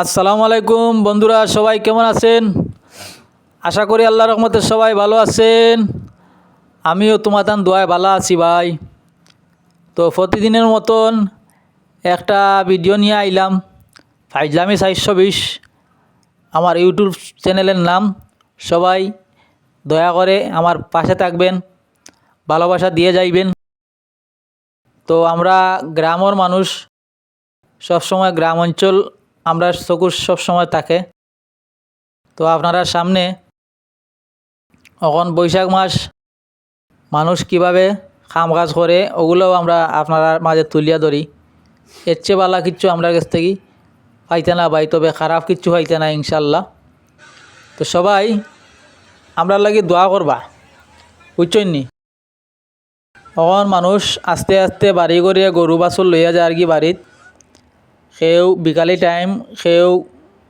আসসালামু আলাইকুম, বন্ধুরা সবাই কেমন আছেন? আশা করি আল্লাহ রহমতে সবাই ভালো আছেন। আমিও তোমাতান দোয়ায় ভালো আছি ভাই। তো প্রতিদিনের মতন একটা ভিডিও নিয়ে আইলাম, ফাইজলামি চারশো বিশ আমার ইউটিউব চ্যানেলের নাম। সবাই দয়া করে আমার পাশে থাকবেন, ভালোবাসা দিয়ে যাইবেন। তো আমরা গ্রামের মানুষ, সবসময় গ্রাম অঞ্চল আমরা চকুর সবসময় থাকে। তো আপনারা সামনে এখন বৈশাখ মাস, মানুষ কীভাবে কাম কাজ করে, ওগুলোও আমরা আপনারা মাঝে তুলিয়া ধরি। এর চেয়ে বালা কিচ্ছু আমরা কাছ থেকে পাইতে না ভাই, তবে খারাপ কিচ্ছু পাইতে না ইনশাল্লাহ তো সবাই আমরা লাগি দোয়া করবা, বুঝছেন নি? তখন মানুষ আস্তে আস্তে বাড়ি করিয়া গরু বাছুর লইয়া যায় আর কি বাড়িত সেও বিকালি টাইম সেও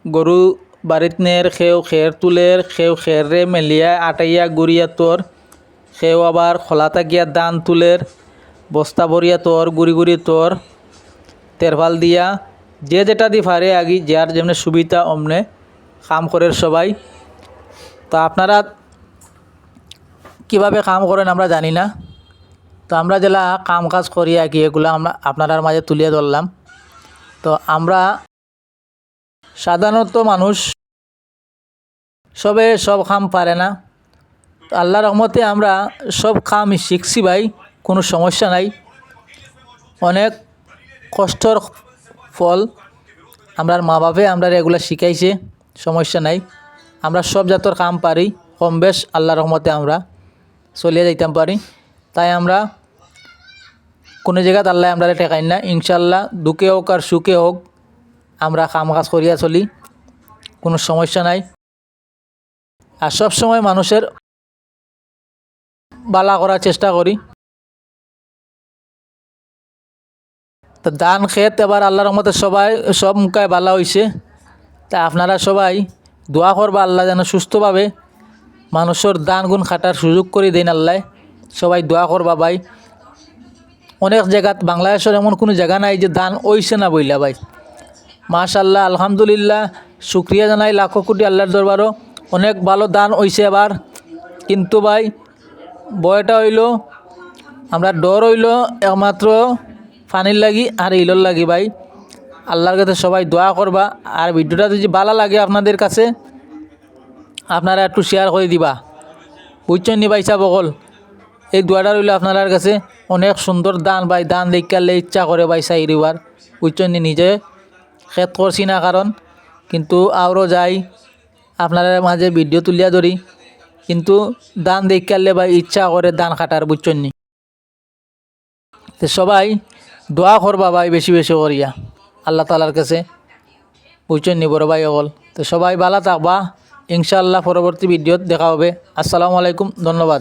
গরু বাড়িত নের সেও খের তুলের সেও খেরে মেলিয়া আটাইয়া গুড়িয়া তোর সেও আবার খোলাতা গিয়া দান তুলের বস্তা ভরিয়া তোর গুড়ি গুড়ি তোর তেরফাল দিয়া, যে যেটা দি পারে আগি যার যেমনি সুবিধা অমনে কাম করের সবাই। তা আপনারা কীভাবে কাম করেন আমরা জানি না। তো আমরা যেলা কাম কাজ করি কি এগুলো আমরা আপনার মাঝে তুলিয়ে ধরলাম। তো আমরা সাধারণত মানুষ সবে সব কাম পারে না। আল্লাহ রহমতে আমরা সব কাম শিখছি ভাই, কোনো সমস্যা নাই। অনেক কষ্টর ফল আমরার মা বাপে আমরা এগুলা শিখাইছে, সমস্যা নাই। আমরা সব জাতর কাম পারি, কম বেশ আল্লাহ রহমতে আমরা চলিয়ে যাইতাম পারি। তাই আমরা কোনো জায়গাত আল্লাহ আমরা ঠেকাই না। ইনশাল্লাহ দুঃখে হোক আর সুখে হোক আমরা কাম কাজ করিয়া চলি, কোনো সমস্যা নাই। আর সব সময় মানুষের বালা করার চেষ্টা করি। তো দান, খেত, এবার আল্লাহর রহমতে সবাই, সব মুখায় বালা হয়েছে তা আপনারা সবাই দোয়া করবা, আল্লাহ যেন সুস্থভাবে মানুষের দান গুণ খাটার সুযোগ করে দেন আল্লাহ। সবাই দোয়া করবা ভাই। অনেক জায়গাত বাংলাদেশের এমন কোনো জায়গা নাই যে দান ওইছে না বইলা ভাই। মাশাল্লাহ আলহামদুলিল্লাহ, শুক্রিয়া জানাই, লাখো কোটি আল্লাহর দরবারও। অনেক ভালো দান হইছে এবার। কিন্তু ভাই, বয়টা হইল, আমরা ডর হইল একমাত্র ফানির লাগি আর ইলর লাগি ভাই। আল্লাহর কাছে সবাই দোয়া করবা। আর ভিডিওটা যদি ভালো লাগে আপনাদের কাছে, আপনারা একটু শেয়ার করে দিবা। বুঝছেন নি ভাই সাহ বকল এই দোয়াটা রইল আপনার কাছে। অনেক সুন্দর দান ভাই, দান দেখালে ইচ্ছা করে ভাই দিবার বুঝছেন নিজে? খেত করছি না কারণ কিন্তু আরও যাই আপনার মাঝে ভিডিও তুলিয়া ধরি কিন্তু দান দেখালে ভাই ইচ্ছা করে দান খাটার বুঝছেন তো সবাই দোয়া করবা ভাই বেশি বেশি করিয়া আল্লাহ তালার কাছে। বুঝছেন নি বড় ভাই অকল? তো সবাই ভালো থাকবা। ইনশাআল্লাহ পরবর্তী ভিডিওত দেখা হবে। আসসালামু আলাইকুম, ধন্যবাদ।